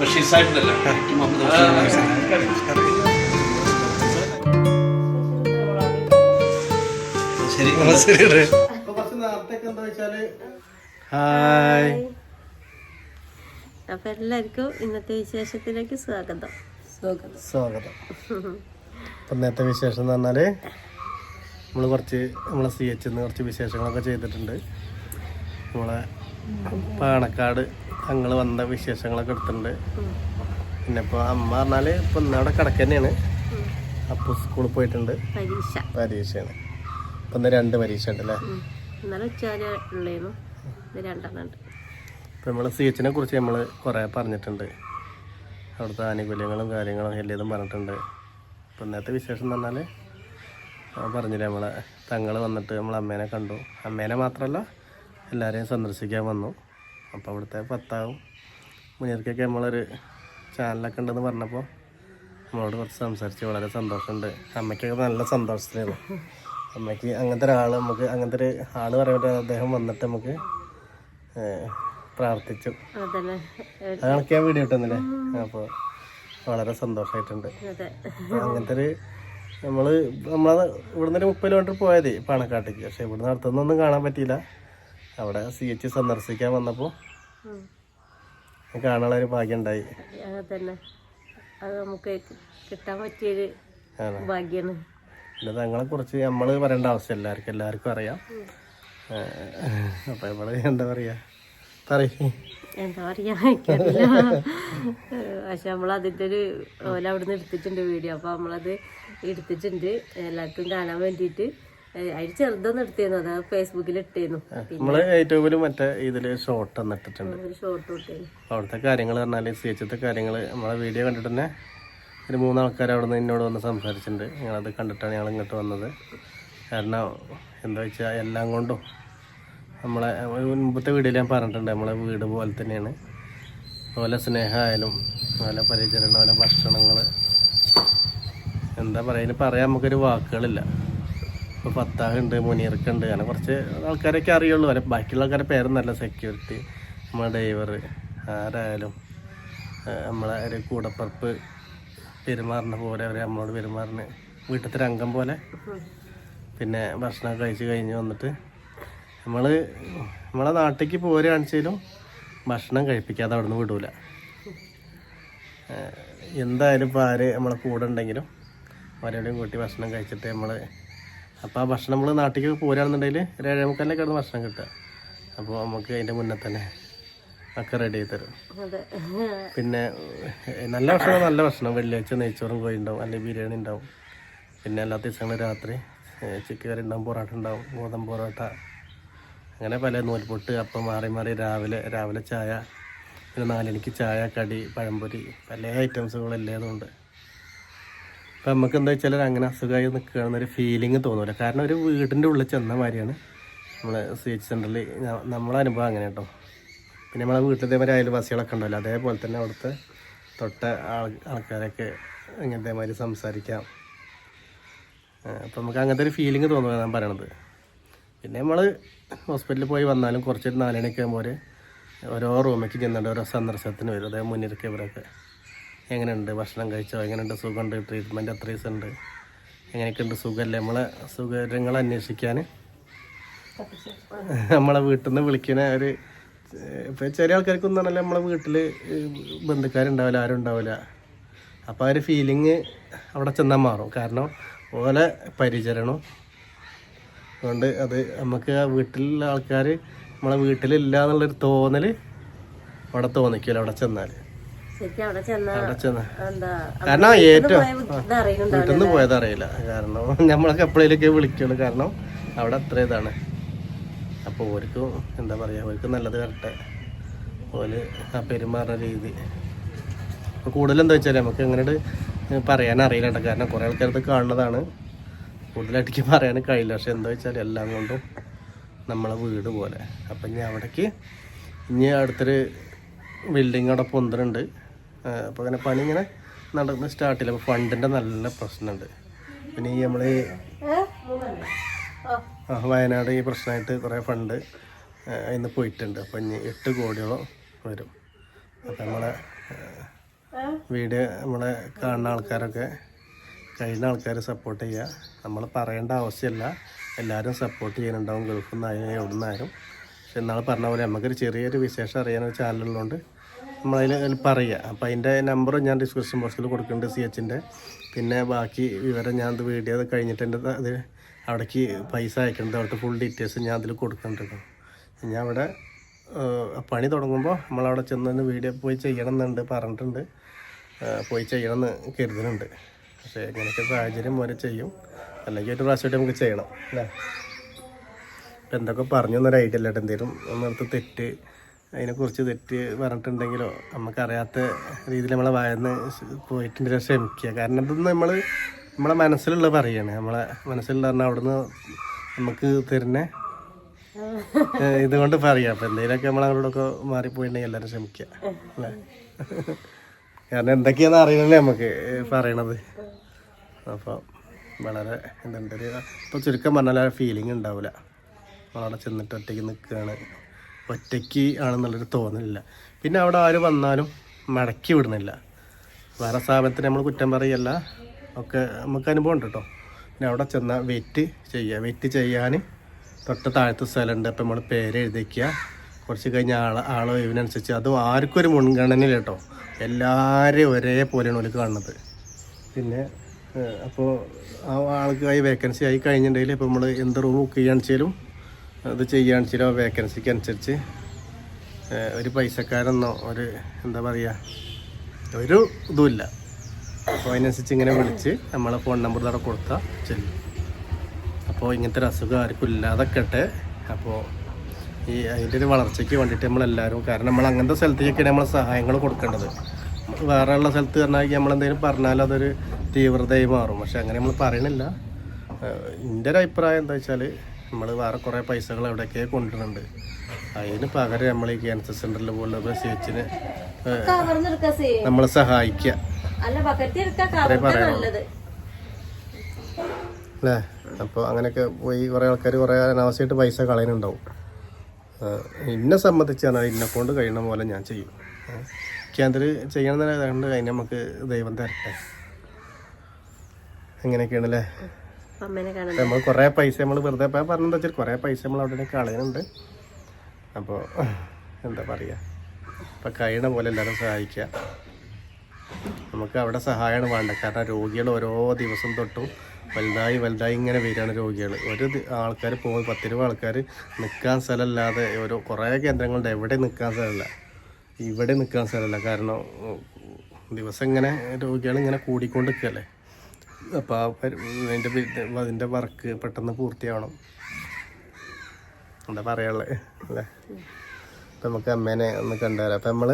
Basheer സാഹിബിനല്ല hi. അപ്പൊ എല്ലാവർക്കും ഇന്നത്തെ വിശേഷത്തിലേക്ക് സ്വാഗതം. സ്വാഗതം. സ്വാഗതം. അപ്പൊ ഇന്നത്തെ വിശേഷം എന്ന് പറഞ്ഞാൽ നമ്മൾ കുറച്ച് നമ്മളെ സി എച്ച് കുറച്ച് വിശേഷങ്ങളൊക്കെ ചെയ്തിട്ടുണ്ട്. നമ്മളെ പാണക്കാട് തങ്ങൾ വന്ന വിശേഷങ്ങളൊക്കെ എടുത്തിട്ടുണ്ട്. പിന്നെ ഇപ്പോൾ അമ്മ പറഞ്ഞാൽ ഇപ്പം ഇന്നവിടെ കിടക്ക തന്നെയാണ്. അപ്പോൾ സ്കൂളിൽ പോയിട്ടുണ്ട്. പരീക്ഷ. പരീക്ഷയാണ്. ഇപ്പം ഇന്ന് രണ്ട് പരീക്ഷ ഉണ്ട് അല്ലേ? ഇപ്പം നമ്മൾ സി എച്ചിനെ കുറിച്ച് നമ്മൾ കുറേ പറഞ്ഞിട്ടുണ്ട്. അവിടുത്തെ ആനുകൂല്യങ്ങളും കാര്യങ്ങളും എല്ലാതും പറഞ്ഞിട്ടുണ്ട്. ഇപ്പം ഇന്നത്തെ വിശേഷം എന്ന് പറഞ്ഞാൽ പറഞ്ഞില്ലേ നമ്മളെ തങ്ങൾ വന്നിട്ട് നമ്മളെ അമ്മേനെ കണ്ടു. അമ്മേനെ മാത്രമല്ല എല്ലാവരെയും സന്ദർശിക്കാൻ വന്നു. അപ്പോൾ അവിടുത്തെ പത്താവും മുനീർക്കൊക്കെ നമ്മളൊരു ചാനലൊക്കെ ഉണ്ടെന്ന് പറഞ്ഞപ്പോൾ നമ്മളോട് കുറച്ച് സംസാരിച്ച് വളരെ സന്തോഷമുണ്ട്. അമ്മയ്ക്കൊക്കെ നല്ല സന്തോഷത്തിലായിരുന്നു അമ്മയ്ക്ക് അങ്ങനത്തെ ഒരാൾ നമുക്ക് അങ്ങനത്തെ ഒരു ആൾ പറയുമ്പോൾ അദ്ദേഹം വന്നിട്ട് നമുക്ക് പ്രാർത്ഥിച്ചു. ഞാൻ വീഡിയോ ഇട്ടുന്നില്ലേ അപ്പോൾ വളരെ സന്തോഷമായിട്ടുണ്ട്. അങ്ങനത്തെ ഒരു നമ്മൾ നമ്മളത് ഇവിടുന്ന് ഒരു മുപ്പത് കിലോമീറ്റർ പോയത് പാണക്കാട്ടേക്ക്. പക്ഷെ ഇവിടുന്ന് അടുത്തൊന്നും കാണാൻ പറ്റിയില്ല. അവിടെ സി എച്ച് സന്ദർശിക്കാൻ വന്നപ്പോൾ ഉം. കാണാനുള്ള ഒരു ഭാഗ്യം ഉണ്ടായി അത് നമുക്ക് കിട്ടാൻ പറ്റിയൊരു ഭാഗ്യമാണ് പിന്നെ തങ്ങളെ കുറിച്ച് നമ്മൾ പറയേണ്ട ആവശ്യം എല്ലാവർക്കും എല്ലാവർക്കും അറിയാം. അപ്പം നമ്മൾ എന്താ പറയുക പറയും. എന്താ പറയാ? എനിക്കറിയില്ല. പക്ഷെ നമ്മൾ അതിന്റെ ഒരു ഓല അവിടുന്ന് എടുത്തിട്ടുണ്ട് വീഡിയോ. അപ്പൊ നമ്മളത് എടുത്തിട്ടുണ്ട്. എല്ലാവർക്കും കാണാൻ വേണ്ടിയിട്ട്. അതിൽ ചെറുതൊന്നും എടുത്തിരുന്നു അത് ഫേസ്ബുക്കിൽ ഇട്ടിരുന്നു നമ്മൾ യൂട്യൂബിൽ മറ്റേ ഇതിൽ ഷോർട്ട് ഇട്ടിട്ടുണ്ട്. ഒരു ഷോർട്ട് ഇട്ടിരുന്നു അവിടുത്തെ കാര്യങ്ങൾ പറഞ്ഞാൽ സി എച്ച് കാര്യങ്ങൾ നമ്മളെ വീഡിയോ കണ്ടിട്ട് തന്നെ ഒരു മൂന്നാൾക്കാർ അവിടെ നിന്ന് എന്നോട് വന്ന് സംസാരിച്ചിട്ടുണ്ട്. ഞങ്ങളത് കണ്ടിട്ടാണ് ഞങ്ങൾ ഇങ്ങോട്ട് വന്നത്. കാരണം എന്താ വെച്ചാൽ എല്ലാം കൊണ്ടും നമ്മളെ മുമ്പത്തെ വീഡിയോയിൽ ഞാൻ പറഞ്ഞിട്ടുണ്ട്. നമ്മളെ വീട് പോലെ തന്നെയാണ്. അതുപോലെ സ്നേഹമായാലും അതുപോലെ പരിചരണം അതുപോലെ ഭക്ഷണങ്ങൾ എന്താ പറയുക പറയാൻ നമുക്കൊരു വാക്കുകളില്ല. ഇപ്പോൾ ഫത്താഹുണ്ട് മുനീർക്കുണ്ട്. അങ്ങനെ കുറച്ച് ആൾക്കാരൊക്കെ അറിയുള്ളൂ. അല്ലെ ബാക്കിയുള്ള ആൾക്കാരെ പേരൊന്നല്ല സെക്യൂരിറ്റി നമ്മളെ ഡ്രൈവർ ആരായാലും നമ്മളെ ഒരു കൂടപ്പറപ്പ് പെരുമാറുന്ന പോലെ അവർ നമ്മളോട് പെരുമാറുന്ന. വീട്ടിലത്തെ രംഗം പോലെ. പിന്നെ ഭക്ഷണം കഴിച്ച് കഴിഞ്ഞ് വന്നിട്ട് നമ്മൾ നമ്മളെ നാട്ടിലേക്ക് പോരുകയാണെച്ചാലും ഭക്ഷണം കഴിപ്പിക്കാതെ അവിടെ നിന്ന് വിടൂല എന്തായാലും ഇപ്പോൾ ആര് നമ്മളെ കൂടെ ഉണ്ടെങ്കിലും അവരോടും കൂട്ടി ഭക്ഷണം കഴിച്ചിട്ട് നമ്മൾ അപ്പോൾ ആ ഭക്ഷണം നമ്മൾ നാട്ടിലേക്ക് പോരാണെന്നുണ്ടെങ്കിൽ ഒരു ഏഴേ മുക്കാലിനൊക്കെ കിടന്ന് ഭക്ഷണം കിട്ടുക. അപ്പോൾ നമുക്ക് അതിന്റെ മുന്നേ തന്നെ ഒക്കെ റെഡി ചെയ്ത് തരും. പിന്നെ നല്ല ഭക്ഷണം നല്ല ഭക്ഷണം. വെള്ളിയാഴ്ച നെയ്ച്ചോറും കോഴി ഉണ്ടാവും അല്ലെങ്കിൽ ബിരിയാണി ഉണ്ടാവും. പിന്നെ എല്ലാ ദിവസങ്ങളും രാത്രി ചിക്കൻ കറി ഉണ്ടാവും പൊറോട്ട ഉണ്ടാവും ഗോതമ്പ് പൊറോട്ട അങ്ങനെ പല നൂൽപൊട്ട് അപ്പം മാറി മാറി രാവിലെ രാവിലെ ചായ പിന്നെ നാലണിക്ക് ചായ കടി പഴംപൊരി പല ഐറ്റംസുകളെല്ലാം ഉണ്ട്. അപ്പം നമുക്ക് എന്താ വെച്ചാൽ അങ്ങനെ അസുഖമായി നിൽക്കുകയാണെന്നൊരു ഫീലിംഗ് തോന്നില്ല കാരണം ഒരു വീടിന്റെ ഉള്ളിൽ ചെന്ന മാതിരിയാണ് നമ്മളെ സി എച്ച് സെന്ററിൽ നമ്മളെ അനുഭവം അങ്ങനെ കേട്ടോ പിന്നെ നമ്മളെ വീട്ടിലത്തെ മാതിരി അയൽവാസികളൊക്കെ ഉണ്ടല്ലോ. അതേപോലെ തന്നെ അവിടുത്തെ തൊട്ട ആൾ ആൾക്കാരൊക്കെ ഇങ്ങനത്തെ മാതിരി സംസാരിക്കാം. അപ്പം നമുക്ക് അങ്ങനത്തെ ഒരു ഫീലിംഗ് തോന്നുക ഞാൻ പറയണത്. പിന്നെ നമ്മൾ ഹോസ്പിറ്റലിൽ പോയി വന്നാലും കുറച്ചൊരു നാലണിയൊക്കെ ആകുമ്പോൾ ഓരോ റൂമിലേക്ക് ചെന്നിട്ട് ഓരോ സന്ദർശനത്തിന് വരും. അതേ മുന്നിലേക്ക് ഇവരൊക്കെ എങ്ങനെയുണ്ട്? ഭക്ഷണം കഴിച്ചോ? എങ്ങനെയുണ്ട്? സുഖമുണ്ട്? ട്രീറ്റ്മെന്റ് എത്ര ദിവസം ഉണ്ട് എങ്ങനെയൊക്കെ ഉണ്ട്? സുഖമല്ലേ? നമ്മളെ സുഖങ്ങൾ അന്വേഷിക്കാൻ നമ്മളെ വീട്ടിൽ നിന്ന് വിളിക്കുന്ന ഒരു ഇപ്പം ചെറിയ ആൾക്കാർക്കൊന്നും പറഞ്ഞാൽ നമ്മളെ വീട്ടിൽ ബന്ധുക്കാരുണ്ടാവില്ല ആരും ഉണ്ടാവില്ല. അപ്പോൾ ആ ഒരു ഫീലിങ് അവിടെ ചെന്നാൽ മാറും. കാരണം ഓലെ പരിചരണം. അതുകൊണ്ട് അത് നമുക്ക് ആ വീട്ടിലുള്ള ആൾക്കാർ നമ്മളെ വീട്ടിലില്ല എന്നുള്ളൊരു തോന്നൽ അവിടെ തോന്നിക്കില്ല അവിടെ ചെന്നാൽ കാരണം ഏറ്റവും വീട്ടിൽ നിന്ന് പോയത് അറിയില്ല. കാരണം നമ്മളൊക്കെ എപ്പോഴേലൊക്കെ വിളിക്കുള്ളൂ. കാരണം അവിടെ അത്ര ഇതാണ്. അപ്പോൾ ഓർക്ക് എന്താ പറയുക ഓർക്ക് നല്ലത് വരട്ടെ. ഓൽ ആ പെരുമാറുന്ന രീതി. അപ്പോൾ കൂടുതൽ എന്താ വെച്ചാൽ നമുക്ക് എങ്ങനെയാണ് പറയാൻ അറിയില്ല കേട്ടോ. കാരണം കുറേ ആൾക്കാരത് കാണുന്നതാണ്. കൂടുതലായിട്ട് പറയാൻ കഴിയില്ല. പക്ഷെ എന്താ വെച്ചാൽ എല്ലാം കൊണ്ടും നമ്മളെ വീട് പോലെ. അപ്പം ഇനി അവിടേക്ക് ഇനി അടുത്തൊരു ബിൽഡിങ് അവിടെ പൊന്തലുണ്ട് അപ്പോൾ അങ്ങനെ പണി ഇങ്ങനെ നടന്ന് സ്റ്റാർട്ടില്ല അപ്പോൾ ഫണ്ടിന്റെ നല്ല പ്രശ്നമുണ്ട്. പിന്നെ ഈ നമ്മൾ ആ വയനാട് ഈ പ്രശ്നമായിട്ട് കുറേ ഫണ്ട് ഇന്ന് പോയിട്ടുണ്ട്. അപ്പം ഇനി എട്ട് കോടിയോളം വരും. അപ്പം നമ്മളെ വീട് നമ്മളെ കാണുന്ന ആൾക്കാരൊക്കെ കഴിയുന്ന ആൾക്കാരെ സപ്പോർട്ട് ചെയ്യുക നമ്മൾ പറയേണ്ട ആവശ്യമില്ല. എല്ലാവരും സപ്പോർട്ട് ചെയ്യുന്നുണ്ടാവും. ഗൾഫിൽ നിന്നായാലും എവിടെ നിന്നായാലും പക്ഷെ എന്നാൾ പറഞ്ഞ പോലെ നമുക്കൊരു ചെറിയൊരു വിശേഷം അറിയാനൊരു ചാനലുള്ളതുകൊണ്ട് നമ്മളതിൽ അതിൽ പറയുക. അപ്പോൾ അതിന്റെ നമ്പർ ഞാൻ ഡിസ്ക്രിപ്ഷൻ ബോക്സിൽ കൊടുക്കുന്നുണ്ട് സി എച്ചിന്റെ പിന്നെ ബാക്കി വിവരം ഞാൻ ഇത് വീഡിയോ കഴിഞ്ഞിട്ട് എന്റെ അത് അവിടേക്ക് പൈസ അയക്കേണ്ടത് അവിടുത്തെ ഫുൾ ഡീറ്റെയിൽസ് ഞാൻ അതിൽ കൊടുക്കുന്നുണ്ട് ഞാൻ അവിടെ പണി തുടങ്ങുമ്പോൾ നമ്മളവിടെ ചെന്ന് വീഡിയോ പോയി ചെയ്യണം എന്നുണ്ട് പറഞ്ഞിട്ടുണ്ട് പോയി ചെയ്യണം എന്ന് കരുതുന്നുണ്ട്. പക്ഷേ ഇങ്ങനത്തെ സാഹചര്യം പോലെ ചെയ്യും. അല്ലെങ്കിൽ ഒരു പ്രാവശ്യമായിട്ട് നമുക്ക് ചെയ്യണം അല്ലേ? ഇപ്പം എന്തൊക്കെ പറഞ്ഞു എന്നൊരു ഐഡിയ അല്ലാട്ട് എന്തെങ്കിലും ഒന്നിടത്ത് തെറ്റ് അതിനെക്കുറിച്ച് തെറ്റ് പറഞ്ഞിട്ടുണ്ടെങ്കിലോ നമുക്കറിയാത്ത രീതിയിൽ നമ്മളെ വായന്ന് പോയിട്ടുണ്ടെങ്കിൽ ക്ഷമിക്കുക. കാരണം ഇതൊന്നും നമ്മൾ നമ്മളെ മനസ്സിലുള്ള പറയാണ്. നമ്മളെ മനസ്സിലുള്ള പറഞ്ഞാൽ അവിടുന്ന് നമുക്ക് തരുന്ന ഇതുകൊണ്ട് പറയാം. അപ്പം എന്തെങ്കിലുമൊക്കെ നമ്മൾ അങ്ങോട്ടൊക്കെ മാറിപ്പോയിട്ടുണ്ടെങ്കിൽ എല്ലാവരും ക്ഷമിക്കുക അല്ലേ? കാരണം എന്തൊക്കെയാണെന്ന് അറിയണല്ലേ നമുക്ക് പറയണത്. അപ്പോൾ വളരെ എന്തുണ്ട് ഒരു ഇപ്പോൾ ചുരുക്കം പറഞ്ഞാൽ ഫീലിംഗ് ഉണ്ടാവില്ല നമ്മളവിടെ ചെന്നിട്ട് ഒറ്റയ്ക്ക് നിൽക്കുകയാണ് ഒറ്റയ്ക്ക് ആണെന്നുള്ളൊരു തോന്നലില്ല. പിന്നെ അവിടെ ആര് വന്നാലും മടക്കി വിടുന്നില്ല. വേറെ സ്ഥാപനത്തിന് നമ്മൾ കുറ്റം പറയല്ല. ഒക്കെ നമുക്ക് അനുഭവം ഉണ്ട് കേട്ടോ പിന്നെ അവിടെ ചെന്നാൽ വെയിറ്റ് ചെയ്യുക വെയിറ്റ് ചെയ്യാൻ തൊട്ട് താഴത്തെ സ്ഥലമുണ്ട്. അപ്പം നമ്മൾ പേര് എഴുതിക്കുക. കുറച്ച് കഴിഞ്ഞ ആൾ ആളോ ഇതിനനുസരിച്ച് അതും ആർക്കും ഒരു മുൻഗണനയില്ല കേട്ടോ എല്ലാവരെയും ഒരേപോലെയാണ് ഓൽ കാണുന്നത്. പിന്നെ അപ്പോൾ ആ ആൾക്കായി വേക്കൻസി ആയി കഴിഞ്ഞിട്ടുണ്ടെങ്കിൽ ഇപ്പോൾ നമ്മൾ എന്ത് റൂം ബുക്ക് ചെയ്യുകയാണെന്ന് അത് ചെയ്യുകയാണെന്ന് ചില വേക്കൻസിക്ക് അനുസരിച്ച് ഒരു പൈസക്കാരെന്നോ ഒരു എന്താ പറയുക ഒരു ഇതുമില്ല. അപ്പോൾ അതിനനുസരിച്ച് ഇങ്ങനെ വിളിച്ച് നമ്മളെ ഫോൺ നമ്പർ അവിടെ കൊടുത്താൽ ചെല്ലും. അപ്പോൾ ഇങ്ങനത്തെ ഒരു അസുഖം ആർക്കും ഇല്ലാതെക്കട്ടെ. അപ്പോൾ ഈ അതിന്റെ ഒരു വളർച്ചയ്ക്ക് വേണ്ടിയിട്ട് നമ്മളെല്ലാവരും കാരണം നമ്മൾ അങ്ങനത്തെ സ്ഥലത്തേക്കൊക്കെയാണ് നമ്മൾ സഹായങ്ങൾ കൊടുക്കേണ്ടത്. വേറെ ഉള്ള സ്ഥലത്ത് പറഞ്ഞാൽ നമ്മൾ എന്തെങ്കിലും പറഞ്ഞാൽ അതൊരു തീവ്രതയായി മാറും. പക്ഷെ അങ്ങനെ നമ്മൾ പറയണില്ല. എന്റെ ഒരു അഭിപ്രായം എന്താ വെച്ചാൽ നമ്മൾ വേറെ കുറേ പൈസകൾ അവിടേക്ക് കൊണ്ടുവരുന്നുണ്ട്. അതിന് പകരം നമ്മൾ ഈ ക്യാൻസർ സെന്ററിൽ പോലുള്ള സി. എച്ചിന് നമ്മളെ സഹായിക്കാം. അല്ല അപ്പോൾ അങ്ങനെയൊക്കെ പോയി കുറേ ആൾക്കാർ കുറേ അനാവശ്യമായിട്ട് പൈസ കളയുന്നുണ്ടാവും. ഇന്നെ എന്നെ സംബന്ധിച്ചാണ് ഇന്നെ കൊണ്ട് കഴിയുന്ന പോലെ ഞാൻ ചെയ്യും. ക്യാൻസർ ചെയ്യണമെന്ന് കണ്ട് അതിന് നമുക്ക് ദൈവം തരട്ടെ. അങ്ങനെയൊക്കെയാണ് അല്ലേ? അമ്മേനെ കാണാൻ നമ്മൾ കുറേ പൈസ നമ്മൾ വെറുതെ പറഞ്ഞെന്താ വെച്ചാൽ കുറേ പൈസ നമ്മൾ അവിടെ കളയുന്നുണ്ട്. അപ്പോൾ എന്താ പറയുക ഇപ്പം കഴിയണ പോലെ എല്ലാവരും സഹായിക്കുക. നമുക്ക് അവിടെ സഹായമാണ് വേണ്ടത്. കാരണം രോഗികൾ ഓരോ ദിവസം തൊട്ടും വലുതായി വലുതായി ഇങ്ങനെ വരികയാണ് രോഗികൾ. ഒരു ആൾക്കാർ പോകും പത്തിരുപത് ആൾക്കാർ നിൽക്കാൻ സ്ഥലമില്ലാതെ ഓരോ കുറേ കേന്ദ്രങ്ങളുണ്ട്. എവിടെ നിൽക്കാൻ സ്ഥലമില്ല. ഇവിടെ നിൽക്കാൻ സ്ഥലമില്ല. കാരണം ദിവസം ഇങ്ങനെ രോഗികൾ ഇങ്ങനെ കൂടിക്കൊണ്ട് നിൽക്കല്ലേ അപ്പോൾ ആ അതിന്റെ അതിന്റെ വർക്ക് പെട്ടെന്ന് പൂർത്തിയാവണം. എന്താ പറയാനുള്ളത് അല്ലേ? അപ്പം നമുക്ക് അമ്മേനെ ഒന്ന് കണ്ടുവരാം. അപ്പം നമ്മൾ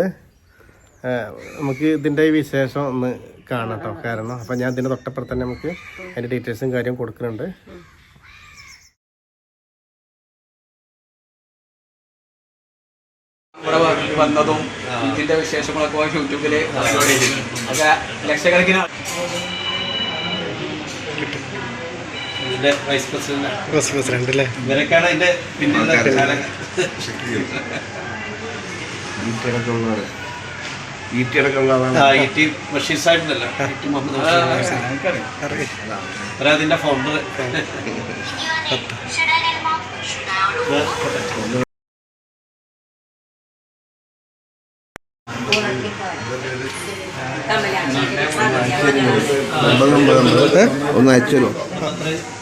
നമുക്ക് ഇതിന്റെ വിശേഷം ഒന്ന് കാണാം കേട്ടോ കാരണം അപ്പം ഞാൻ ഇതിന്റെ തൊട്ടപ്പുറത്ത് തന്നെ നമുക്ക് അതിന്റെ ഡീറ്റെയിൽസും കാര്യം കൊടുക്കുന്നുണ്ട്. വന്നതും ഇതിന്റെ വിശേഷങ്ങളൊക്കെ യൂട്യൂബിൽ അപ്ലോഡ് ചെയ്തിട്ടുണ്ട്. അതൊക്കെ ലക്ഷക്കണക്കിന് വൈസ് പ്രസിഡന്റ് പ്രസിഡന്റ് അല്ലേ? ഇവരൊക്കെയാണ് അതിന്റെ പിന്നിലുള്ള ചാനൽ ഒന്ന് ഇ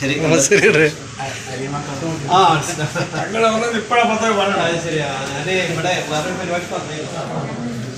ടി മുഹമ്മദ് ബഷീർ അവരാ അതിന്റെ ഫൗണ്ടർ ഒന്ന് അയച്ചു തരുമോ ക്ലിയർ ഇല്ലാത്തതുകൊണ്ട് അലിമാക്ക Tamil Nadu Perinthalmanna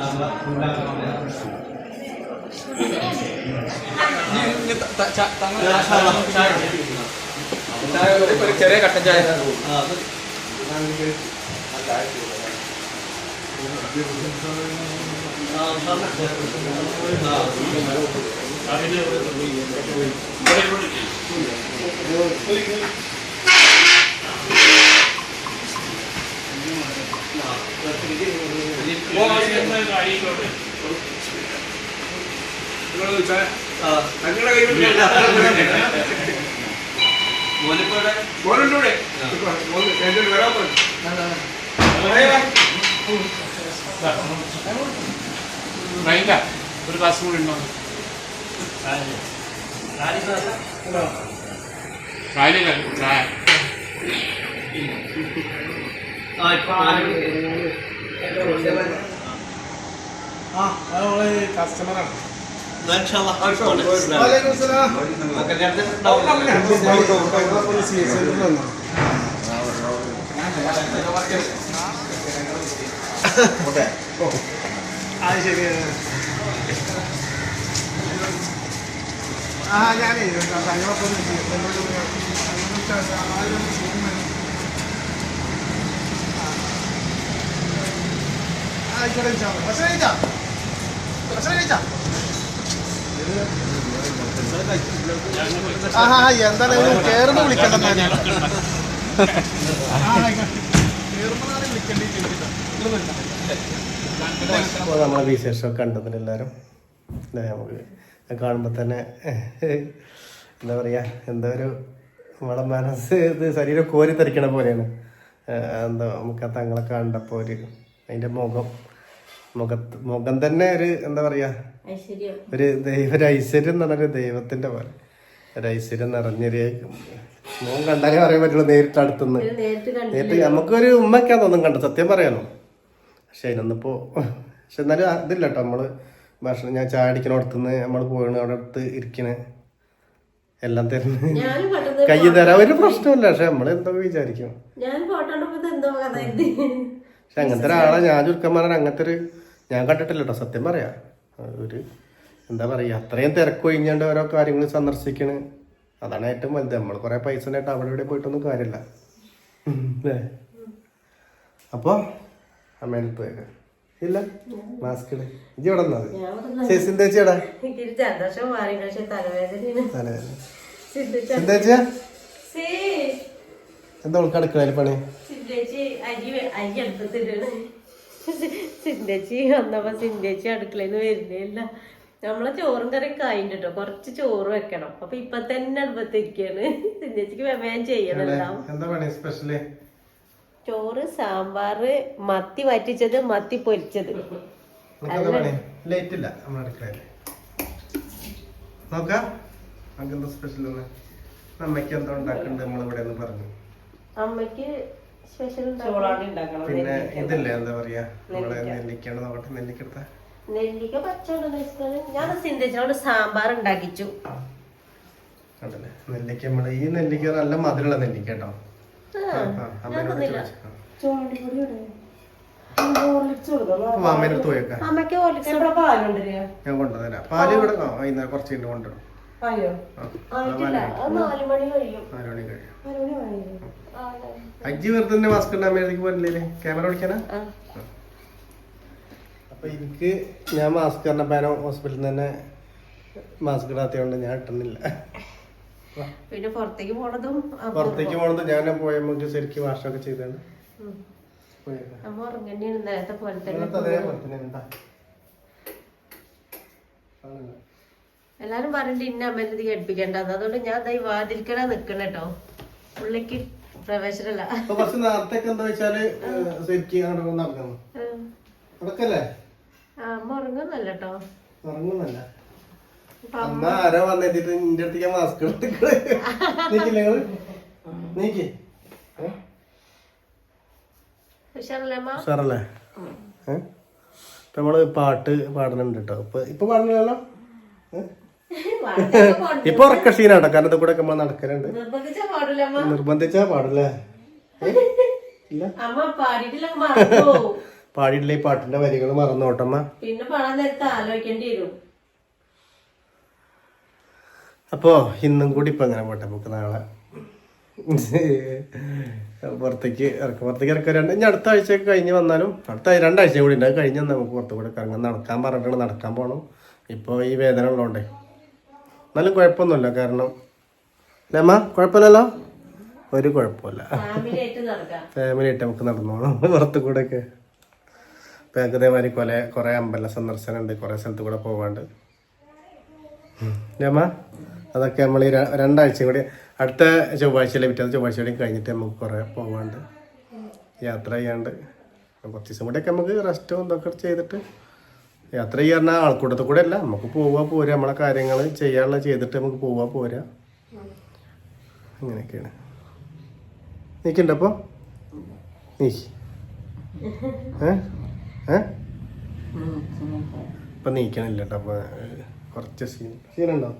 tambah gula gula ini ini tak cak tangan tak salah cair cair itu periksa kata cair ah itu Thank you. ഒരു ക്ലാസ് കൂടി ഉണ്ടോ ചായ കസ്റ്റമറാണ്. അത് ശരി. ആ ഞാനേ തങ്ങളൊപ്പം ആയിക്കോട്ടെ ഭക്ഷണം കഴിച്ചാ ഭക്ഷണം കഴിച്ചാ ആഹാ എന്താണ് കേറുമ്പോ വിളിക്കണ്ടെന്നാ കേറുമ്പോഴാണ് വിളിക്കേണ്ടി അപ്പോൾ നമ്മളെ വിശേഷമൊക്കെ കണ്ടതിന് എല്ലാവരും നമുക്ക് കാണുമ്പോൾ തന്നെ എന്താ പറയുക എന്താ ഒരു നമ്മളെ മനസ്സ് ഇത് ശരീരം കോരി തെറിക്കണ പോലെയാണ് എന്താ നമുക്ക് ആ തങ്ങളെ കണ്ടപ്പോൾ ഒരു അതിന്റെ മുഖം മുഖത്ത് മുഖം തന്നെ ഒരു എന്താ പറയാ? ഒരു ദൈവ ഒരു ഐശ്വര്യം എന്ന് പറഞ്ഞൊരു ദൈവത്തിന്റെ പോലെ. ഒരു ഐശ്വര്യം നിറഞ്ഞൊരു മോൻ കണ്ടാലേ പറയാൻ പറ്റുള്ളൂ നേരിട്ട് അടുത്തുനിന്ന്. നേരിട്ട് നമുക്കൊരു ഉമ്മയ്ക്കാ തോന്നും കണ്ടു സത്യം പറയാനോ പക്ഷെ അതിനൊന്നിപ്പോ പക്ഷെ എന്നാലും അതില്ല കേട്ടോ നമ്മൾ ഭക്ഷണം ഞാൻ ചായ അടിക്കണോടത്തുനിന്ന് നമ്മൾ പോയണ അവിടെ അടുത്ത് ഇരിക്കണേ. എല്ലാം തരുന്ന. കൈ തരാൻ ഒരു പ്രശ്നമില്ല പക്ഷെ നമ്മൾ എന്തോ വിചാരിക്കും. പക്ഷെ അങ്ങനത്തെ ഒരാളെ ഞാൻ ചുരുക്കന്മാരാണ് അങ്ങനത്തെ ഒരു ഞാൻ കണ്ടിട്ടില്ല കേട്ടോ സത്യം പറയാ. ഒരു എന്താ പറയുക അത്രയും തിരക്ക് ഒഴിഞ്ഞാണ്ട് ഓരോ കാര്യങ്ങൾ സന്ദർശിക്കണ്. അതാണ് ഏറ്റവും വലുത്. നമ്മൾ കുറേ പൈസ ഉണ്ടായിട്ട് അവിടെ ഇവിടെ പോയിട്ടൊന്നും കാര്യമില്ല. അപ്പോൾ അമ്മേനത്ത് പോയേക്ക. ഇല്ല മാസ്ക് ഇജി ഇവിടെ നിന്നത് ചേച്ചിന്റെ ചേച്ചിയാടാ തലവേദന എന്താ ഉൾക്ക് പണി? അരി അരി അടുപ്പത്തിട്ടാണ് സിന്ധേച്ചി വന്നപ്പോ സിന്ധേച്ചി അടുക്കളയിൽ നിന്ന് വരുന്നില്ല നമ്മളെ ചോറും കറിയൊക്കെ ആയിണ്ട് കേട്ടോ കുറച്ച് ചോറ് വെക്കണം. അപ്പൊ ഇപ്പൊ തന്നെ അടുപ്പത്തിരിക്കാണ് സിന്ധേച്ചിക്ക് വേഗം ചെയ്യണം സ്പെഷ്യൽ ചോറ് സാമ്പാറ് മത്തി വറ്റിച്ചത് മത്തി പൊരിച്ചത്. അമ്മയ്ക്ക് പിന്നെ ഇതില്ലേ എന്താ പറയാ? നമ്മളെ നെല്ലിക്കാണ് നോക്കട്ടെ നെല്ലിക്ക എടുത്ത. നെല്ലിക്ക വെച്ചിട്ടാണ് ഞാൻ സിന്ധേച്ചിനോട് സാമ്പാർ ഉണ്ടാക്കിച്ചു. കണ്ടല്ലേ? നെല്ലിക്ക നമ്മൾ ഈ നെല്ലിക്ക നല്ല മധുരമുള്ള നെല്ലിക്ക കേട്ടോ. ഞാൻ കൊണ്ടുതരാം പാൽ ഇവിടെ വൈകുന്നേരം കുറച്ച് കഴിഞ്ഞ് കൊണ്ടുവരും. നാല് മണി. കഴിയും. നാല് മണി കഴിയും. അജ്ജി വെറുതെ തന്നെ മാസ്ക് ഇടാൻ മേലേക്ക് പോയില്ലേ ക്യാമറ ഓടിക്കാനാ. അപ്പൊ എനിക്ക് ഞാൻ മാസ്ക് പറഞ്ഞപ്പോ ഹോസ്പിറ്റലിൽ തന്നെ മാസ്ക് ഇടാത്തതുകൊണ്ട് ഞാൻ ഇട്ടുന്നില്ല. പിന്നെ പുറത്തേക്ക് പോണതും പുറത്തേക്ക് പോണതും ഞാൻ പോയ ശരിക്ക് വാഷൊക്കെ ചെയ്താണ് നേരത്തെ പോലെ തന്നെ. എല്ലാരും പറഞ്ഞിട്ട് ഇന്ന അമ്മേനെ കേൾപ്പിക്കേണ്ടത് അതുകൊണ്ട് ഞാൻ ദൈ വാതിരിക്കണ നിക്കണ കേട്ടോ പുള്ളിക്ക് പ്രവേശനല്ല. അപ്പൊ കുറച്ച് നേരത്തെ എന്താ വെച്ചാൽ ശരിക്കും അവിടെ നടക്കുന്നു നടക്കല്ലേ ആ. അമ്മ ഉറങ്ങുന്നല്ല കേട്ടോ ഉറങ്ങുന്നല്ല. അമ്മ ആരോ വന്നെത്തിട്ട് നിന്റെ അടുത്തേക്ക് മാസ്ക് നീക്കില്ലേ നീക്കി. ഉഷാറല്ലേ ഇപ്പൊ നമ്മൾ പാട്ട് പാടുന്നുണ്ട് കേട്ടോ ഇപ്പൊ ഇപ്പൊ പാടുന്നില്ലല്ലോ. ഇപ്പൊ ഉറക്ക ക്ഷീണാട്ടോ കാരണം കൂടെ ഒക്കെ നമ്മൾ നടക്കലുണ്ട്. നിർബന്ധിച്ചാ പാടില്ല പാടിയിട്ടില്ല. ഈ പാട്ടിന്റെ വരികൾ മറന്നു ഓട്ടമ്മ പിന്നെ പാടാൻ നേരത്തെ ആലോചിക്കേണ്ടി വരും. അപ്പോ ഇന്നും കൂടി ഇപ്പൊ അങ്ങനെ പോട്ടെ നമുക്ക് നാളെ. പുറത്തേക്ക് ഇറക്കും പുറത്തേക്ക് ഇറക്കാൻ രണ്ട് ഇനി അടുത്ത ആഴ്ച കഴിഞ്ഞ് വന്നാലും അടുത്ത രണ്ടാഴ്ച കൂടി ഉണ്ട്. കഴിഞ്ഞ് നമുക്ക് പുറത്തു കൂടെ കറങ്ങാൻ നടക്കാൻ പറഞ്ഞിട്ട് നടക്കാൻ പോകണം ഇപ്പോൾ ഈ വേദന ഉള്ളതുകൊണ്ടേ എന്നാലും കുഴപ്പമൊന്നുമില്ല കാരണം ലമ്മ കുഴപ്പമില്ലല്ലോ? ഒരു കുഴപ്പമില്ല. ഫാമിലി ആയിട്ട് നമുക്ക് നടന്നു പോകണം പുറത്ത് കൂടെ ഒക്കെ ഇപ്പം ഞങ്ങൾക്ക് ഇതേമാതിരി കൊല കുറേ അമ്പല സന്ദർശനം ഉണ്ട് കുറേ സ്ഥലത്ത് കൂടെ പോവാണ്ട്. ലമ്മ അതൊക്കെ നമ്മൾ ഈ രണ്ടാഴ്ച കൂടി അടുത്ത ചൊവ്വാഴ്ചയിലെ പിറ്റേന്ന് ചൊവ്വാഴ്ച കൂടി കഴിഞ്ഞിട്ട് നമുക്ക് കുറേ പോവാണ്ട്. യാത്ര ചെയ്യാണ്ട്. കുറച്ച് ദിവസം കൂടെയൊക്കെ നമുക്ക് റെസ്റ്റും ഇതൊക്കെ ചെയ്തിട്ട് യാത്ര ചെയ്യാൻ ആൾക്കൂട്ടത്തിൽ കൂടെ അല്ല. നമുക്ക് പോവാ പോരാ. നമ്മളെ കാര്യങ്ങൾ ചെയ്യാനുള്ള ചെയ്തിട്ട് നമുക്ക് പോവാ പോരാ. അങ്ങനെയൊക്കെയാണ് നീക്കണ്ടപ്പോ നീ ഇപ്പൊ നീക്കണില്ല കേട്ടോ അപ്പോൾ കുറച്ച് സീൻ. സീനുണ്ടോ?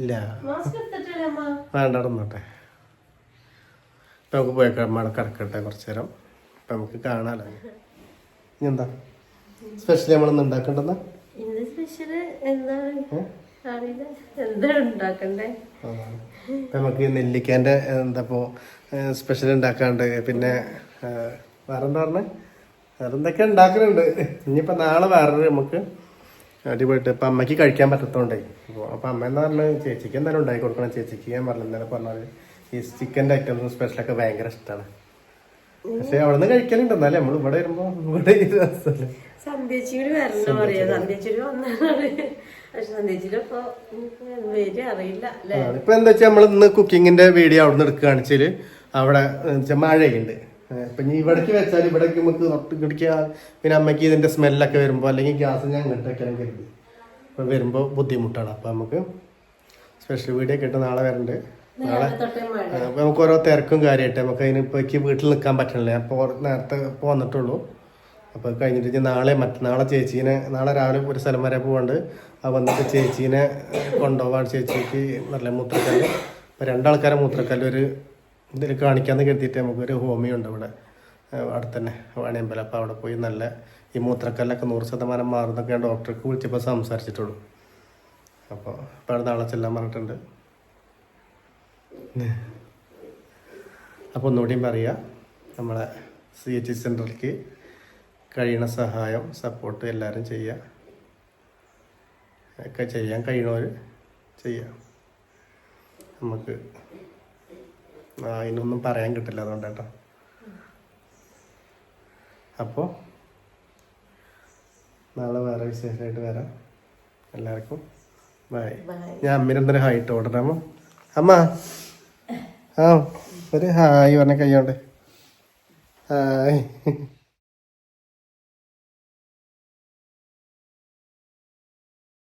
ഇല്ല. വേണ്ട ഇപ്പം നമുക്ക് പോയി അവിടെ കിടക്കട്ടെ കുറച്ച് നേരം. ഇപ്പൊ നമുക്ക് കാണാമല്ലോ ഇനി എന്താ സ്പെഷ്യലി നമ്മളിന്ന് ഉണ്ടാക്കേണ്ടതാ ഇന്ന് സ്പെഷ്യൽ എന്താണ് അറിയില്ല. എന്താണ് ഉണ്ടാക്കണ്ടേ? നമുക്ക് ഈ എന്താപ്പോ എന്താ സ്പെഷ്യൽ ഉണ്ടാക്കാണ്ട് പിന്നെ വേറെന്താ വേറെ എന്താ പറഞ്ഞത് വേറെ എന്തൊക്കെ ഉണ്ടാക്കുന്നുണ്ട് ഇനിയിപ്പോൾ നാളെ വേറൊരു നമുക്ക് അടിപൊളിയിട്ട് ഇപ്പം അമ്മയ്ക്ക് കഴിക്കാൻ പറ്റത്തോണ്ടേ. അപ്പോൾ അപ്പം അമ്മ എന്ന് പറഞ്ഞാൽ ചേച്ചിക്ക് എന്തായാലും ഉണ്ടാക്കി കൊടുക്കണം. ചേച്ചിക്ക് ഞാൻ പറഞ്ഞു എന്തായാലും പറഞ്ഞാൽ ഈ ചിക്കന്റെ ഐറ്റംസും സ്പെഷ്യലൊക്കെ ഭയങ്കര ഇഷ്ടമാണ് പക്ഷെ അവിടെ നിന്ന് കഴിക്കലുണ്ട് എന്നാലേ നമ്മൾ ഇവിടെ വരുമ്പോ ഇവിടെ വരണം വന്നാണ് ഇപ്പൊ ഇപ്പൊ എന്താ വെച്ചാൽ നമ്മൾ ഇന്ന് കുക്കിങ്ങിന്റെ വീഡിയോ അവിടെ നിന്ന് എടുക്കുകയാണെച്ചാൽ അവിടെ വെച്ചാൽ മഴയുണ്ട്. ഇപ്പൊ ഇനി ഇവിടേക്ക് വെച്ചാൽ ഇവിടേക്ക് നമുക്ക് തൊട്ട് കിടക്കുക പിന്നെ അമ്മയ്ക്ക് ഇതിന്റെ സ്മെല്ലൊക്കെ വരുമ്പോൾ അല്ലെങ്കിൽ ഗ്യാസ് ഞാൻ ഇങ്ങോട്ട് വെക്കണം കരുതി. അപ്പൊ വരുമ്പോൾ ബുദ്ധിമുട്ടാണ്. അപ്പൊ നമുക്ക് സ്പെഷ്യൽ വീഡിയോ കിട്ടുന്ന നാളെ വരണ്ട്. നാളെ നമുക്ക് ഓരോ തിരക്കും കാര്യമായിട്ട് നമുക്ക് അതിന് ഇപ്പൊ എനിക്ക് വീട്ടിൽ നിൽക്കാൻ പറ്റണില്ല. ഞാൻ ഇപ്പോൾ നേരത്തെ പോന്നിട്ടുള്ളൂ അപ്പോൾ കഴിഞ്ഞിട്ട് നാളെ മറ്റന്നാളെ ചേച്ചീനെ നാളെ രാവിലെ ഒരു സ്ഥലം വരെ പോകാണ്ട് ആ വന്നിട്ട് ചേച്ചീനെ കൊണ്ടുപോകാൻ ചേച്ചിക്ക് നല്ല മൂത്രക്കല്ല്. അപ്പോൾ രണ്ടാൾക്കാരെ മൂത്രക്കല്ല് ഒരു ഇതിൽ കാണിക്കാന്ന് കരുതിയിട്ട് നമുക്കൊരു ഹോമിയോ ഉണ്ട് ഇവിടെ. അടുത്തന്നെ അവിടെ തന്നെ വാണിയമ്പലം. അപ്പോൾ അവിടെ പോയി നല്ല ഈ മൂത്രക്കല്ലൊക്കെ നൂറ് ശതമാനം മാറുന്നൊക്കെ ഡോക്ടർക്ക് വിളിച്ചപ്പോൾ സംസാരിച്ചിട്ടുള്ളൂ. അപ്പോൾ ഇപ്പോൾ നാളെ ചെല്ലാൻ പറഞ്ഞിട്ടുണ്ട്. അപ്പോൾ ഒന്നുകൂടിയും പറയുക നമ്മളെ സി എച്ച് സെന്ററിലേക്ക് കഴിയണ സഹായം സപ്പോർട്ട് എല്ലാവരും ചെയ്യുക ഒക്കെ ചെയ്യാൻ കഴിയണവർ ചെയ്യാം. നമുക്ക് അതിനൊന്നും പറയാൻ കിട്ടില്ല അതുകൊണ്ട് കേട്ടോ. അപ്പോൾ നാളെ വേറെ വിശേഷമായിട്ട് വരാം. എല്ലാവർക്കും ബൈ. ഞാൻ അമ്മിനെന്തൊരു ഹൈറ്റ് ഓടണമോ? അമ്മ. ആ ഒരു ഹായ് പറഞ്ഞ കയ്യോണ്ട് ഹായ്.